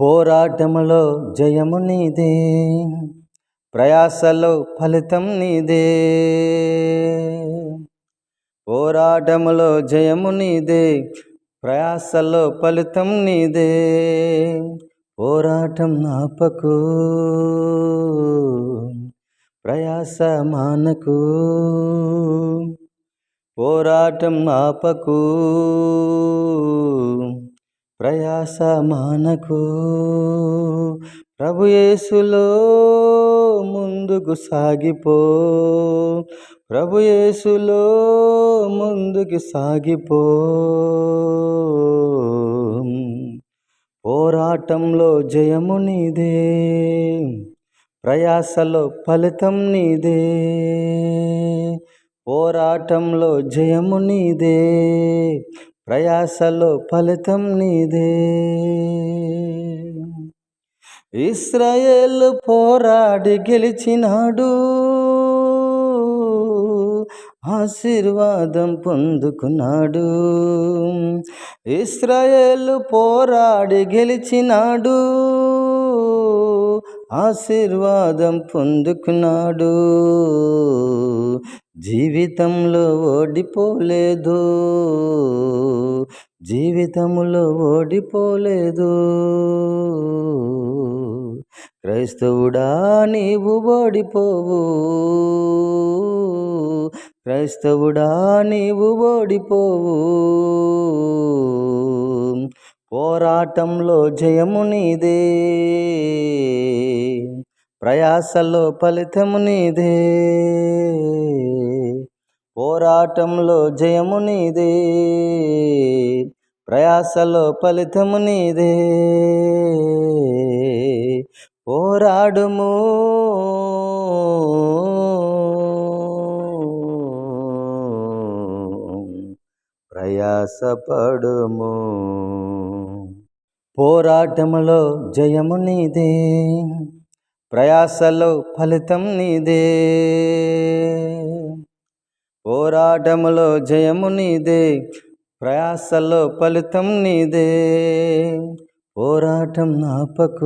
పోరాటములో జయము నీదే ప్రయాసలో ఫలితం నీదే. పోరాటములో జయము నీదే ప్రయాసలో ఫలితం నీదే. పోరాటం నాపకు ప్రయాస మానకు. పోరాటం నాపకు ప్రయాస మానకు ప్రభుయేసులో ముందుకు సాగిపో. ప్రభుయేసులో ముందుకు సాగిపో. పోరాటంలో జయము నీదే. ప్రయాసలో ఫలితం నీదే. పోరాటంలో జయము నీదే. ప్రయాసలో ఫలితం నీదే. ఇస్రాయేల్ పోరాడి గెలిచినాడు. ఆశీర్వాదం పొందుకున్నాడు. ఇస్రాయేల్ పోరాడి గెలిచినాడు. ఆశీర్వాదం పొందుకున్నాడు. జీవితంలో ఓడిపోలేదు. జీవితంలో ఓడిపోలేదు. క్రైస్తవుడా నీవు ఓడిపోవు. క్రైస్తవుడా నీవు ఓడిపోవు. పోరాటంలో జయము నీదే. ప్రయాసలో ఫలితము నీదే. పోరాటంలో జయము నీదే. ప్రయాసలో ఫలితము నీదే. పోరాడుము. ప్రయాసపడుము. పోరాటములో జయము నీదే. ప్రయాసలో ఫలితం నీదే. పోరాటములో జయము నీదే. ప్రయాసలో ఫలితం నీదే. పోరాటం నాపకు